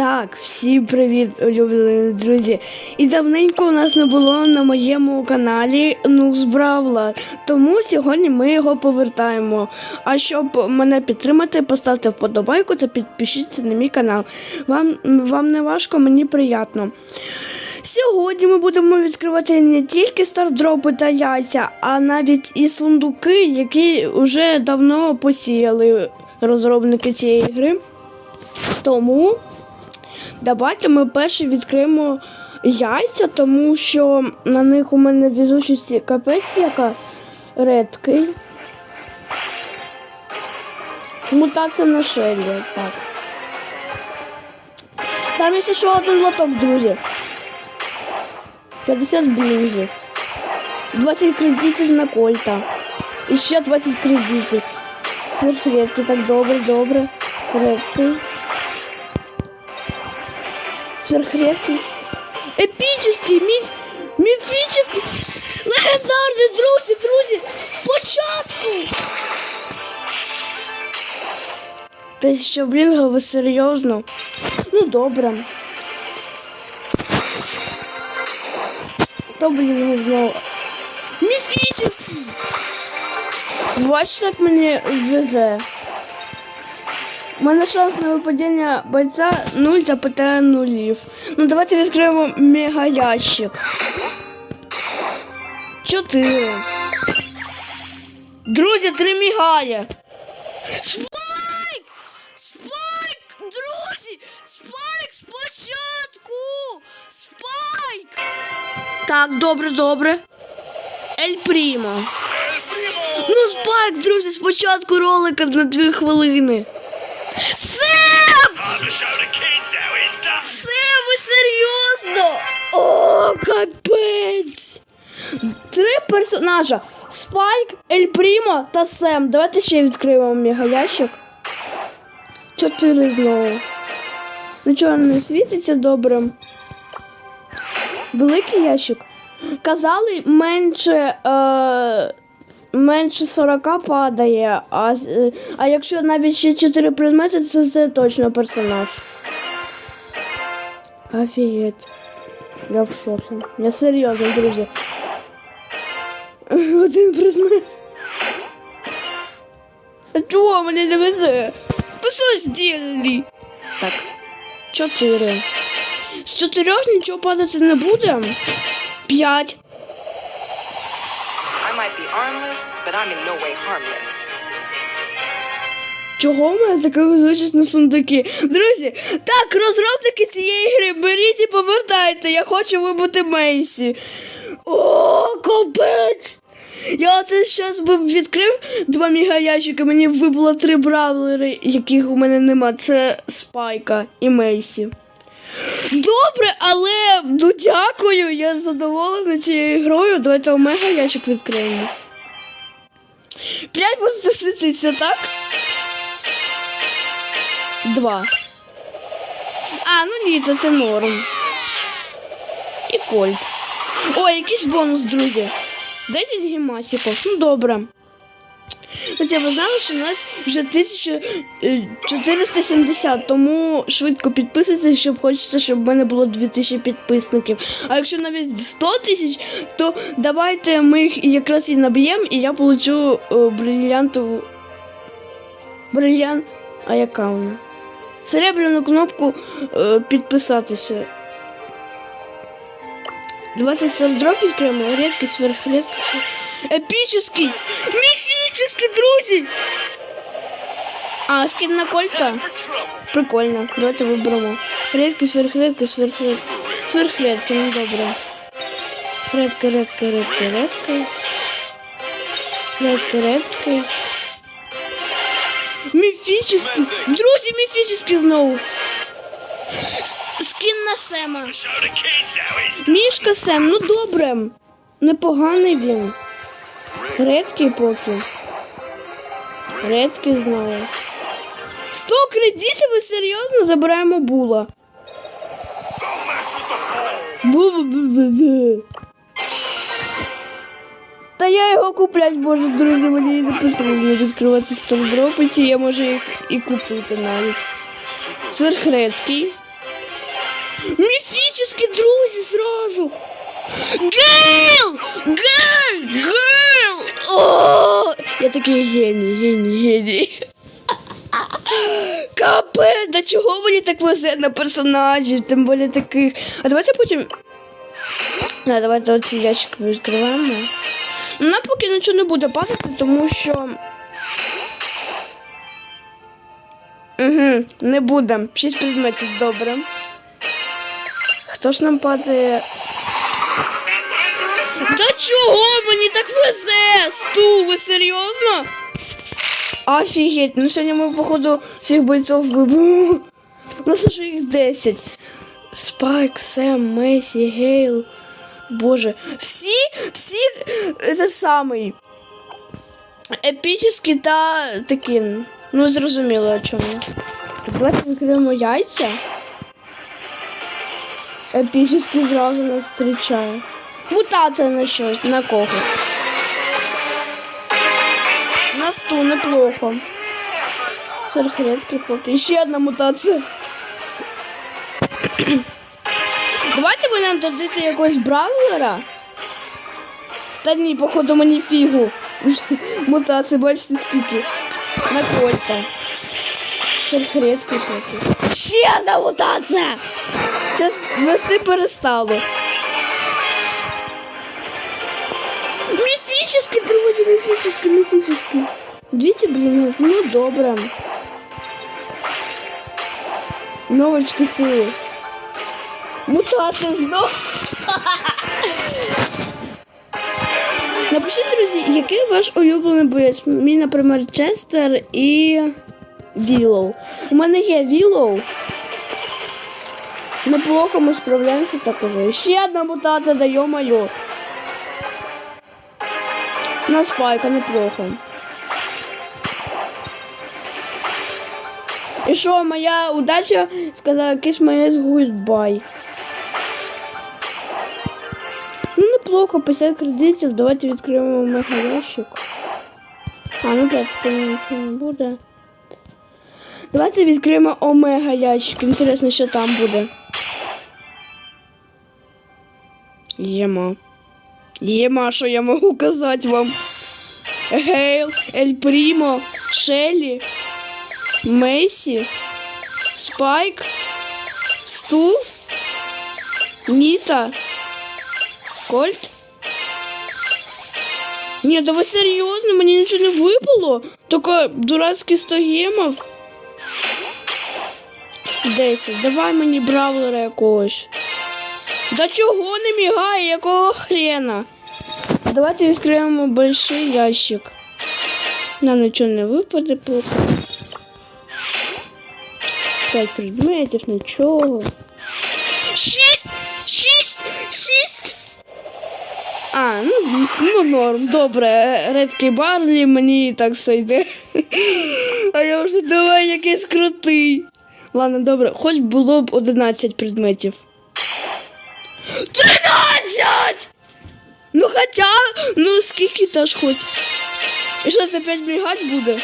Так, всім привіт, улюблені друзі. І давненько у нас не було на моєму каналі Нукс Бравла, тому сьогодні ми його повертаємо. А щоб мене підтримати, поставте вподобайку та підпишіться на мій канал. Вам, вам не важко, мені приємно. Сьогодні ми будемо відкривати не тільки стардропи та яйця, а навіть і сундуки, які вже давно посіяли розробники цієї гри. Тому давайте ми перше відкриємо яйця, тому що на них у мене візучість капець яка редкий. Мутація на шелі, так. Там є ще один лоток, друзі. 50 блінзів. 20 кредитів на кольта. І ще 20 кредитів. Сверхредки, так добре, добре. Редкий. Сверхредкий. Епічний, міф, міфічний. Легендарний, друзі, друзі. Спочатку. Тисяча блінга, ви серйозно? Ну, добре. То блін знову. Міфічний. Бачите, як мені везе. У мене шанс на випадіння бойця 0 запитає нулів. Ну давайте відкриємо мега ящик. Чотири. Друзі, три мігає. Спайк! Спайк! Друзі! Спайк спочатку! Спайк! Так, добре, добре. Ель Прімо. Ну, спайк, друзі, спочатку ролика на дві хвилини. Серйозно? О, капець! Три персонажа: Спайк, Ель Прімо та Сем. Давайте ще відкриємо мегаящик. Чотири знову. Нічого не світиться добре. Великий ящик. Казали, менше. Е... Менше 40 падає, а, е, а якщо навіть ще 4 предмети, то це точно персонаж. Офігеть. Я в шокі. Я серйозно, друзі. Один предмет. А чого мені не везе? Ви що зробили? Так. Чотири. З чотирьох нічого падати не буде. П'ять. I might be armless, but I'm in no way harmless. Чого в мене така везучість на сундуки? Друзі, так, розробники цієї гри, беріть і повертайте. Я хочу вибути Мейсі. О, капець! Я оце зараз би відкрив два мігаящики, мені вибуло три бравлери, яких у мене нема. Це Спайка і Мейсі. Добре, але ну дякую, я задоволена цією грою. Давайте омега ящик відкриємо. П'ять буде світитися, так? Два. А, ну ні, то це норм. І кольт. О, якийсь бонус, друзі. 10 гімасиків. Ну добре. Хоча ви знали, що у нас вже 1470, тому швидко підписуйтесь, щоб хочете, щоб в мене було 2000 підписників. А якщо навіть 100 тисяч, то давайте ми їх якраз і наб'ємо, і я получу е, брильянтову. Брильянт. А яка вона? Серебряну кнопку е, підписатися. 20 сердроп відкриємо, рідкий, сверхрідкий. Епічний! Міфічний, друзі! А, скін на кольта? Прикольно. Давайте виберемо. Рідкий, сверхрідкий, сверхрідкий. Сверхрідкий, ну добре. Редкий, редкий, редкий, редкий. Редкий, редкий. Міфічний. Друзі, міфічний знову. Скін на Сема. Мішка Сем, ну добре. Непоганий він. Редкий поки. Редкий знову. 100 кредитів і серйозно забираємо була. Бу-бу-бу-бу-бу. Я його куплять можу, друзі, мені не потрібно відкривати стардропи, ці я можу їх і купити навіть. Сверхредкий. Міфічні друзі зразу. Гейл! Гейл! Гейл! О! Я такий геній, геній, геній. Капець, до чого мені так везе на персонажів, тим більше таких. А давайте потім. А, давайте оці ящик відкриваємо. Нам поки нічого не буде падати, тому що. Угу, не буде. Шість предметів добре. Хто ж нам падає? До чого мені так везе? Сту, ви серйозно? Офігеть, ну сьогодні ми, походу, всіх бойців вибили. У нас аж їх 10. Спайк, Сем, Месі, Гейл. Боже, всі, всі е, це самий. Епічні та такі. Ну, зрозуміло, о чому. Давайте відкриємо яйця. Епічний зразу нас зустрічає. Мутація на щось, на кого? На стул неплохо. Серхретки поки. Ще одна мутація. Давайте нам дадите якогось бравлера. Та ні, походу мені фігу. Мутації, бачите скільки. На кольця. Серхретки поки. Ще одна мутація! Зараз вести перестало. Міфічний, друзі, міфічний, міфічний. 200 блин, ну добре. Новочки сили. Мутати знов. Напишіть, друзі, який ваш улюблений боєць? Мій, наприклад, Честер і Вілоу. У мене є Вілоу. Неплохо ми справляємося так уже. Ще одна мутація дає моє. На спайка неплохо. І що, моя удача сказала якийсь моє гудбай. Ну, неплохо, 50 кредитів, давайте відкриємо мегаящик. А, ну так, нічого не буде. Давайте відкриємо омега ящик. Інтересно, що там буде. Єма. Єма, що я можу казати вам? Гейл, Ель Прімо, Шелі, Мейсі, Спайк, Сту, Ніта, Кольт. Ні, да ви серйозно, мені нічого не випало. Тільки дурацький 100 гемов. 10. Давай мені бравлера якогось. Да чого не мігає, якого хрена? Давайте відкриємо большой ящик. Нам нічого не випаде поки. П'ять предметів, нічого. Шість! Шість! Шість! А, ну, ну норм, добре. Редкий Барлі мені і так сойде. А я вже давай якийсь крутий. Ладно, добре, хоч було б 11 предметів. 13! Ну хоча, ну скільки теж хоч. І що це 5 бригад буде?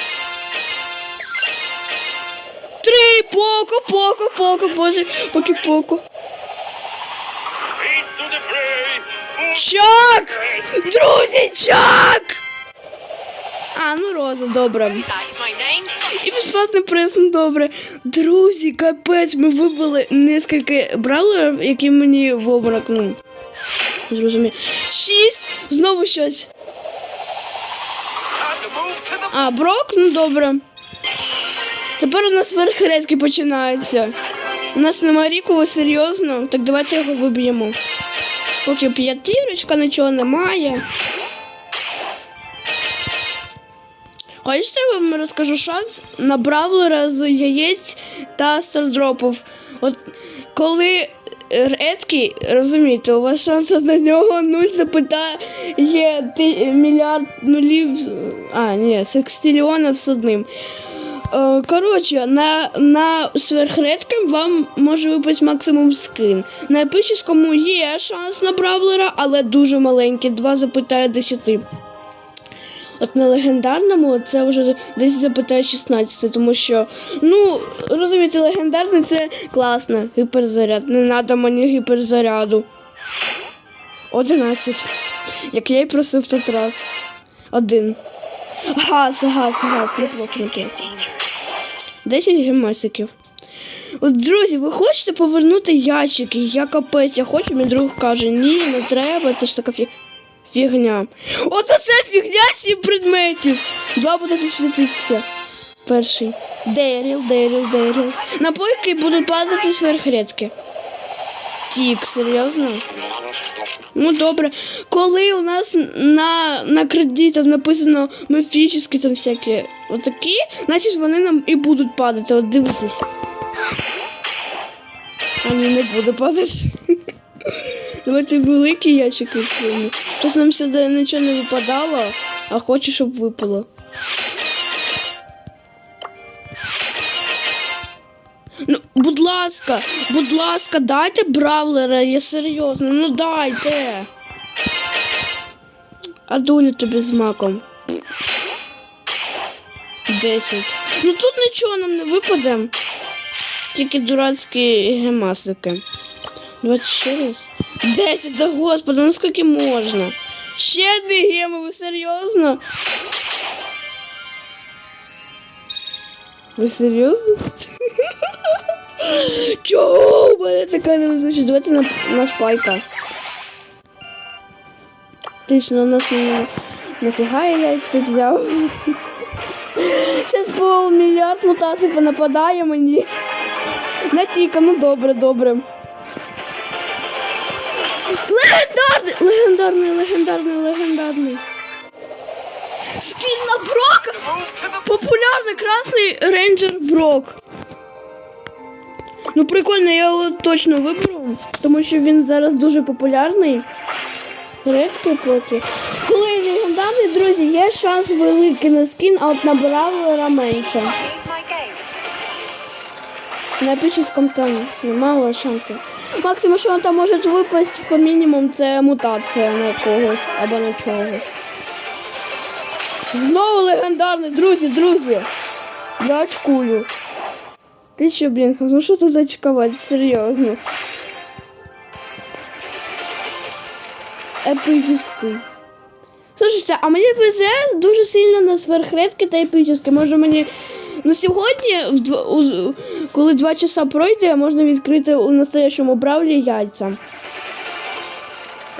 Три, поко, поко, поко, боже, поки fray. Чак! Друзі, чак! А, ну Роза, добре. І безплатний приз, ну добре. Друзі, капець, ми вибили нескільки бравлерів, які мені в обморок, ну. Зрозумів. Шість! Знову щось. А, брок, ну добре. Тепер у нас верхредки починаються. У нас нема ріку, серйозно. Так давайте його виб'ємо. Поки п'ятірочка, нічого немає. Хочете, я вам розкажу шанс на бравлера з яєць та стардропів. От коли редкий, розумієте, у вас шанси на нього нуль запитає мільярд нулів. А, ні, секстильйонів з одним. Е, Коротше, на, на сверхредкам вам може випасть максимум скин. На епічному є шанс на бравлера, але дуже маленький. Два запитає 10. От на легендарному це вже десь запитає 16, тому що, ну, розумієте, легендарний це класно, гіперзаряд. Не треба мені гіперзаряду. 11. Як я й просив тот раз. Один. Газ, газ, газ, не плохнути. 10 гемасиків. От, друзі, ви хочете повернути ящики? Я капець, я хочу, мій друг каже, ні, не треба, це ж така фі... фігня. От оце фігня сім предметів. Два будете світитися. Перший. Деріл, деріл, деріл. Напойки будуть падати сверхредки. Тік, серйозно? Ну добре. Коли у нас на, на кредитах написано міфічні там всякі отакі, значить вони нам і будуть падати. От дивитесь. А не буде падати. Давайте великі ящики. Щось нам сюди нічого не випадало, а хочу, щоб випало. Ласка, будь ласка, дайте бравлера, я серйозно, ну дайте. А долю тобі з маком. Десять. Ну тут нічого нам не випаде. Тільки дурацькі гемасики. 26. 10, да господи, ну скільки можна? Ще одні геми, ви серйозно? Ви серйозно? Чого у мене така невезуча? Давайте на, на спайка. Точно, у нас не, нафіга яйця взяв. Зараз по мільярд мутацій понападає мені. На тіка, ну добре, добре. Легендарний! Легендарний, легендарний, легендарний. Скін на Брока! Популярний красний рейнджер Брок. Ну прикольно, я його точно виберу, тому що він зараз дуже популярний. Редкий поки. Коли легендарний, друзі, є шанс великий на скін, а от на бравлера менше. Is my game. На епічному там немало шансів. Максимум, що там може випасть по мінімум, це мутація на когось або на чогось. Знову легендарний, друзі, друзі. Я очкую. Ти що, блін, ну що тут очкувати? Серйозно. Епічний. Слушайте, а мені везе дуже сильно на сверхредки та епічні. Може мені ну сьогодні, в дв... у... коли два часа пройде, можна відкрити у настоящому бравлі яйця.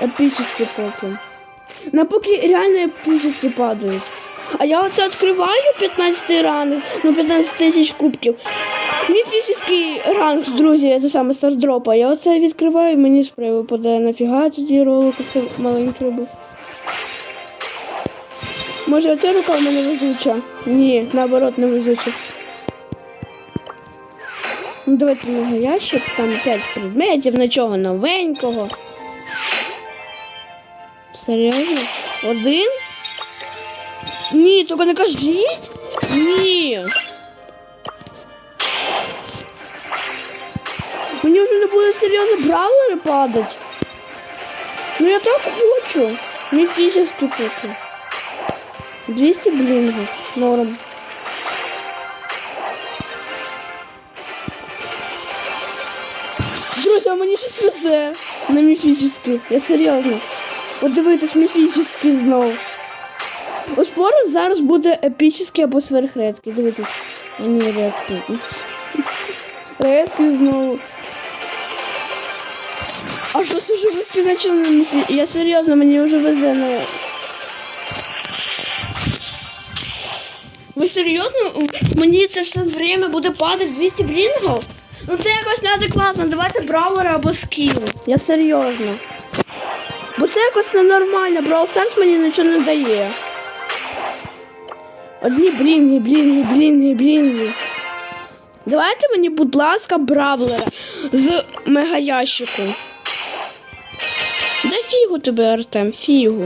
Епічні поки. На поки реально епічні падають. А я оце відкриваю 15 ранг, ну 15 тисяч кубків. Міфічний ранг, друзі, це саме стардропа. Я оце відкриваю і мені спрей випадає. Нафіга тоді ролик це маленький робив. Може, оця рука в мене везуча? Ні, наоборот, не везуча. Ну, давайте мого ящик, там 5 предметів, нічого новенького. Серйозно? Один? Ні, тільки не кажіть. Ні. Мені вже не буде серйозно. Ну я так хочу. Міфічний поки. 200 блингов. Норм. А мені щось везе на міфічний. Я серйозно. От дивитесь, міфічний знову. Оспорив, зараз буде епічний або сверхредкий. Дивитесь. А ні, редкий. Редкий знову. А що це вже вести почали на міфі? Я серйозно, мені вже везе на Ви серйозно? Мені це все время буде падати 200 блінгів? Ну це якось неадекватно. Давайте браулера або скіл. Я серйозно. Бо це якось ненормально. Brawl Stars мені нічого не дає. Одні блінги, блінги, блінги, блінги. Давайте мені, будь ласка, бравлера з мегаящику. Дай фігу тобі, Артем, фігу.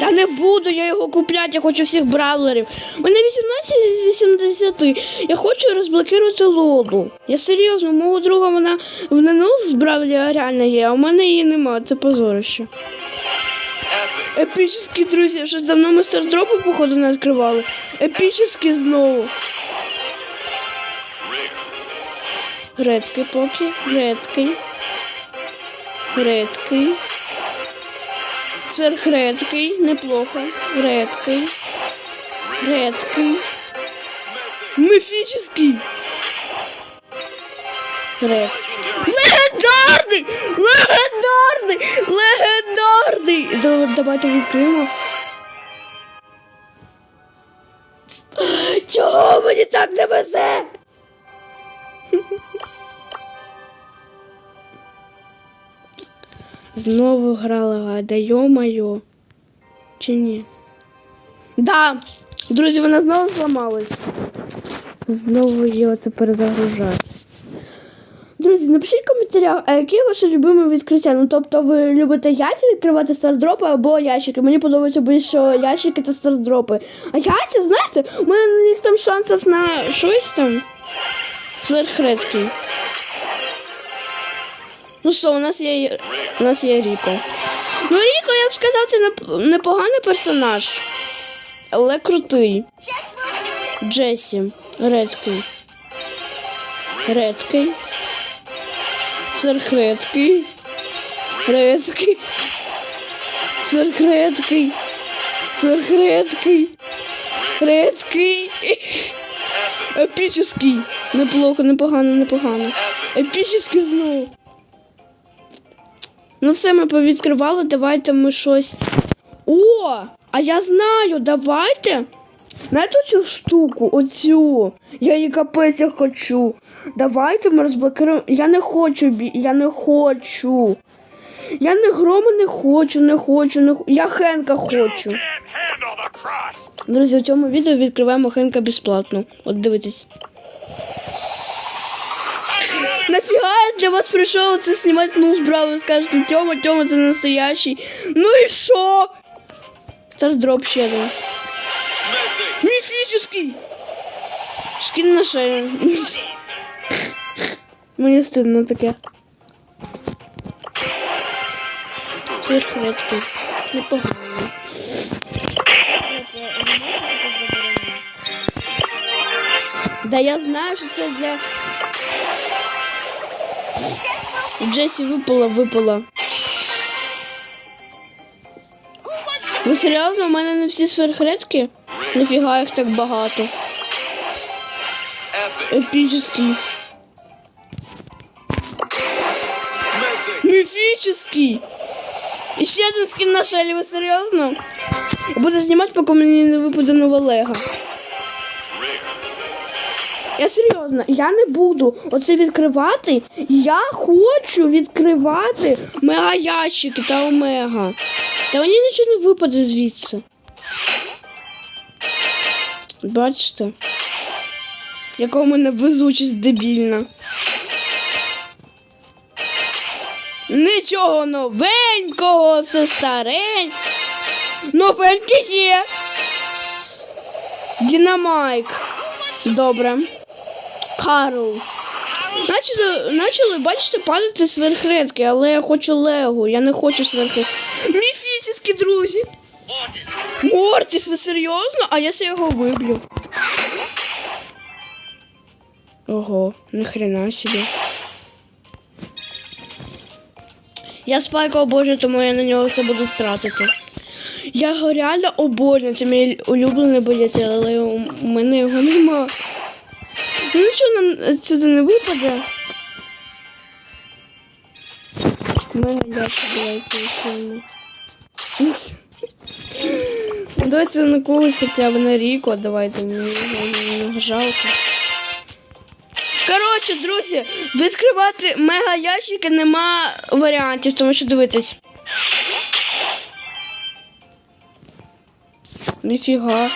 Я не буду я його купляти, я хочу всіх бравлерів. У мене 18 з 80. Я хочу розблокувати лоду. Я серйозно, мого друга вона в ННУ з бравлера реально є, а у мене її немає, це позорище. Епічні, друзі, що давно ми стардропи, походу, не відкривали. Епічні знову. Редкий поки. Редкий. Редкий. Сверхредкий. Неплохо. Редкий. Редкий. Міфічний. Ред. Легендарний! Легендарний! Легендарний! Да- Давайте відкриємо. Чого мені так не везе? Знову грала гада, йо-моє. Чи ні? Да! Друзі, вона знову зламалась. Знову її оце перезагружає. Друзі, напишіть в коментарях, а які ваше любиме відкриття? Ну, тобто ви любите яйця відкривати стардропи або ящики. Мені подобається більше ящики та стардропи. А яйця, знаєте, у мене на них там шансів на щось там сверхредкий. Ну що, у нас є у нас є Ріко. Ну, Ріко, я б сказав, це непоганий персонаж, але крутий. Джесі, редкий. Редкий. Сверхредкий. Редкий. Сверхредкий. Сверхредкий. Редкий. Епічний. Неплохо, непогано, непогано. Епічний знову. Ну все, ми повідкривали, давайте ми щось. О! А я знаю, давайте. Знаєте цю штуку, оцю. Я її капець я хочу. Давайте ми розблокируємо. Я не хочу, я не хочу. Я не грома не хочу, не хочу, не х- Я Хенка хочу. Друзі, у цьому відео відкриваємо Хенка безплатно. От дивитесь. Нафіга я для вас прийшов це знімати ну справу, ви скажете, Тьома, Тьома, це настоящий. Ну і що? Стардроп ще один. Міфічний! Скін на шею. Мені стидно таке. Сверхредкий. Непогано. Да я знаю, що це для. Джесі випала, випала. Ви серйозно? У мене не всі сверхредки? Нафіга їх так багато. Епічний. Міфічний. І ще один скін на шелі, ви серйозно? Я буду знімати, поки мені не випаде нова лего. Я серйозно, я не буду оце відкривати. Я хочу відкривати мега ящики та омега. Та мені нічого не випаде звідси. Бачите? Яка у мене везучість дебільна. Нічого новенького, все старень. Новеньке є. Дінамайк. Добре. Карл. Начали, начали, бачите, падати сверхредки, але я хочу Лего, я не хочу сверхредки. Міфічні друзі. Мортіс, ви серйозно? А я його виб'ю? Ого, нахрена собі. Я спайка обожнюю, тому я на нього все буду стратити. Я його реально обожнюю, це мій улюблений боєць, але у мене його нема. Нам сюди не випаде. У мене я давайте на когось хоча б на Ріко, давайте мені жалко. Коротше, друзі, відкривати мега ящики нема варіантів, тому що дивитись. Ніфіга.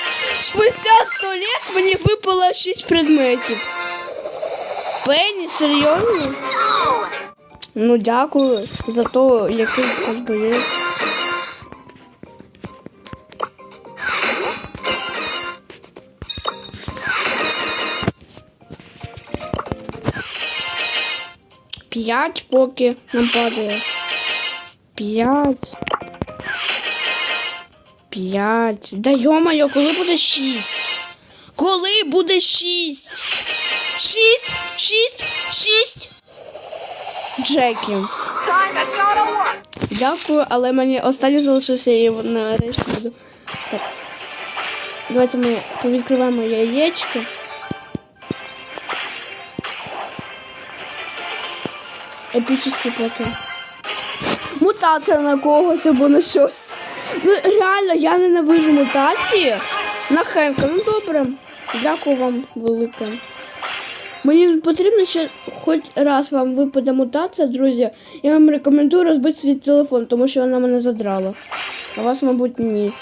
Спустя 100 лет мені випало 6 предметів. Пенні, серйозно? Ну, дякую за то, який є. П'ять поки нам падає. П'ять. П'ять. Да йомайо, коли буде шість? Коли буде шість? Шість, шість, шість. Джекі. Дякую, але мені останній залишився і нарешті буду. Так. Давайте ми повідкриваємо яєчко. Епічний плаки. Мутація на когось або на щось. Ну реально, я ненавижу мутації. На Хенка. Ну добре. Дякую вам велике. Мені потрібно ще хоч раз вам випаде мутація, друзі. Я вам рекомендую розбити свій телефон, тому що вона мене задрала. А вас, мабуть, ні.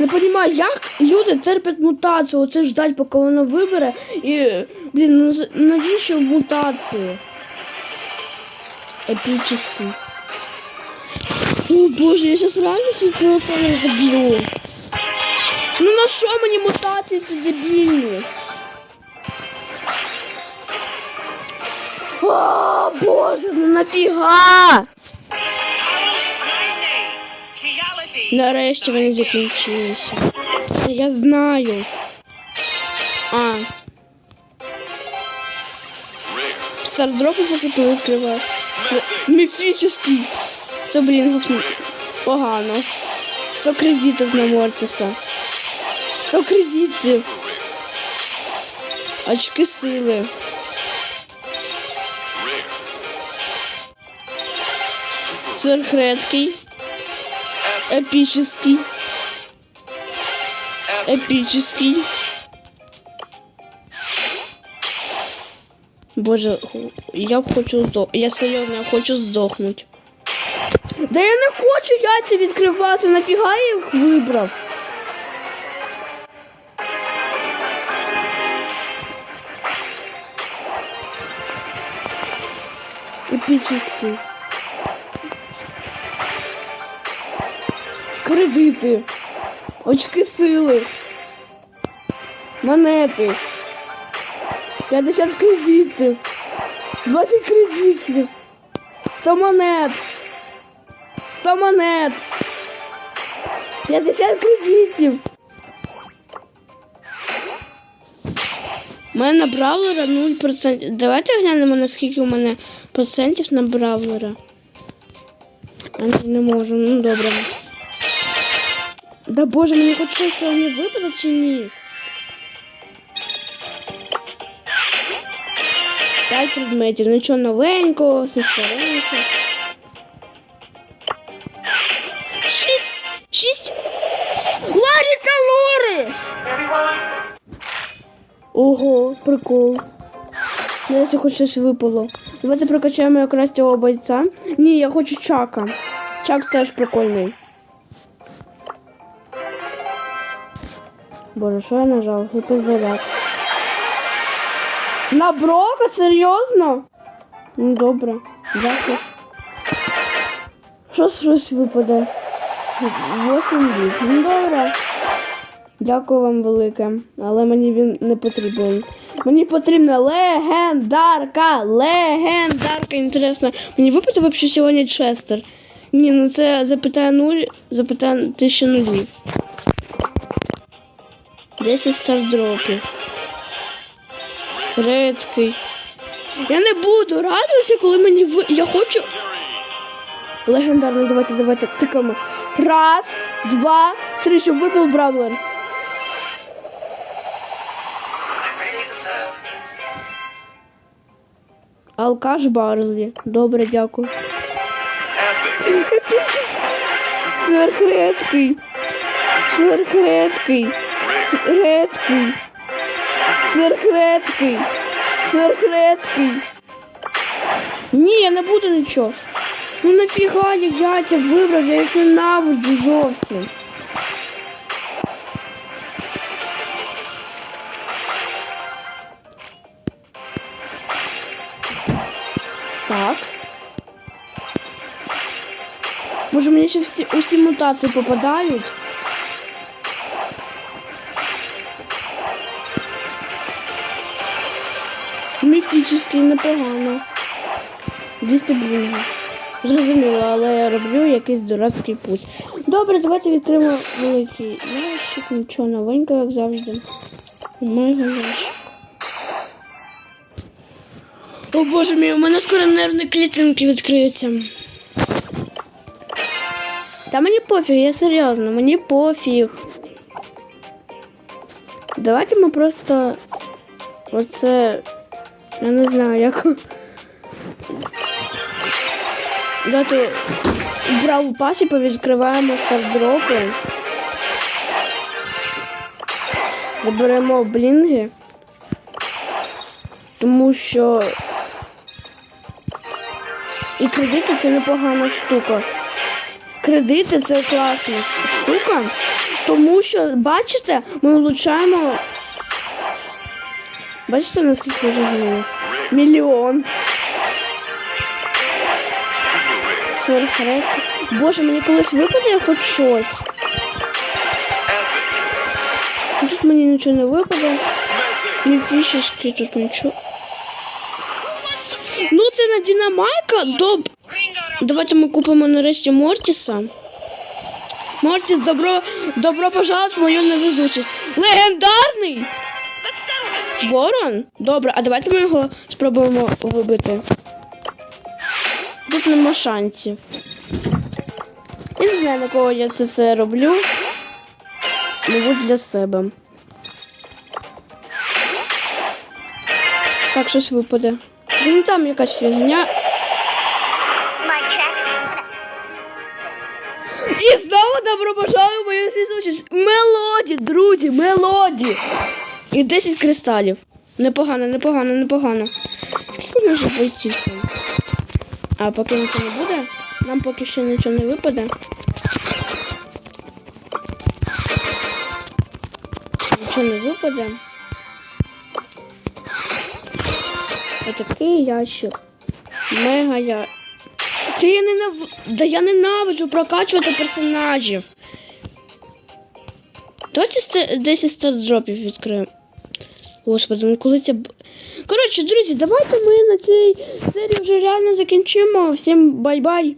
Не розумію, як люди терпять мутацію, оце ждать, поки вона вибере. І, блін, ну навіщо мутації? Епічний. О боже, я зараз реально свій телефон заб'ю. Ну на що мені мутації ці дебільні? О, боже, ну нафіга? Нарешті вони закінчилися. Я знаю. А. Стардропи поки ти відкриваєш. Це міфічний. 100 брінгів погано. 100 кредитів на Мортиса. 100 кредитів. Очки сили. Сверхредкий. Эпический. Эпический. Боже, я хочу здох. Я серйозно, я хочу здохнути. Да я не хочу яйця відкривати, нафіга я їх вибрав. Епічний. Кредити. Очки сили. Монети. 50 кредитів. 20 кредитів. 100 монет. 100 монет. 50 кредитів. У мене на бравлера 0%. Давайте глянемо, наскільки у мене процентів на бравлера. А не можу, ну добре. Да боже, мені хоч щось сьогодні випаде чи ні? П'ять предметів, нічого новенького, все стареньке. Шість! Шість! Ларі та Лорис! Ого, прикол. Дивіться, хоч щось випало. Давайте прокачаємо якраз цього бойця. Ні, я хочу чака. Чак теж прикольний. Боже, що я нажав? Гіперзаряд. На Брока? Серйозно? Ну, добре. Дякую. Що щось випаде? 8 діб. Ну, добре. Дякую вам велике. Але мені він не потрібен. Мені потрібна легендарка. Легендарка. Інтересно. Мені випаде взагалі сьогодні Честер. Ні, ну це запитає нуль, запитає тисячу нулів. 10 стардропів. Редкий. Я не буду радуватися, коли мені ви. Я хочу. Легендарно, давайте, давайте, тикаємо. Раз, два, три, щоб випав Бравлер. Алкаш Барлі. Добре, дякую. Сверхредкий. Сверхредкий. Редкий. Сверхредкий. Сверхредкий. Ні, я не буду нічого. Ну нафіга я яйця вибрав, я їх ненавиджу зовсім. Так. Може мені ще всі усі мутації попадають? Міфічний непогано. 200 блінгів. Зрозуміло, але я роблю якийсь дурацький путь. Добре, давайте відкриємо великий ящик, нічого новенького, як завжди. Мега ящик. О боже мій, у мене скоро нервні клітинки відкриються. Та мені пофіг, я серйозно, мені пофіг. Давайте ми просто оце. Я не знаю, як. Давайте брав у пасі, повідкриваємо стардропи. Заберемо блінги. Тому що і кредити це непогана штука. Кредити це класна штука, тому що, бачите, ми влучаємо. Бачите, наскільки розумію? Мільйон. Сверхред. Боже, мені колись випаде хоч щось. Тут мені нічого не випаде. Ні фішечки тут нічого. Ну, це на Дінамайка. Доб... Давайте ми купимо нарешті Мортіса. Мортіс, добро, добро пожаловать в мою невезучість. Легендарний! Ворон? Добре, а давайте ми його спробуємо вибити. Тут нема шансів. Я не знаю, на кого я це все роблю. Мабуть, для себе. Так, щось випаде. Ну там якась фігня. І знову добро пожалуй в мою фізучість. Мелоді, друзі, мелоді. І 10 кристалів. Непогано, непогано, непогано. Може бути? А поки нічого не буде, нам поки що нічого не випаде. Нічого не випаде. Отакий ящик. Мега я. Та я ненав... Да я ненавиджу прокачувати персонажів. Давайте сте- 10 стардропів відкриємо. Господи, ну коли це. Коротше, друзі, давайте ми на цій серії вже реально закінчимо. Всім бай-бай.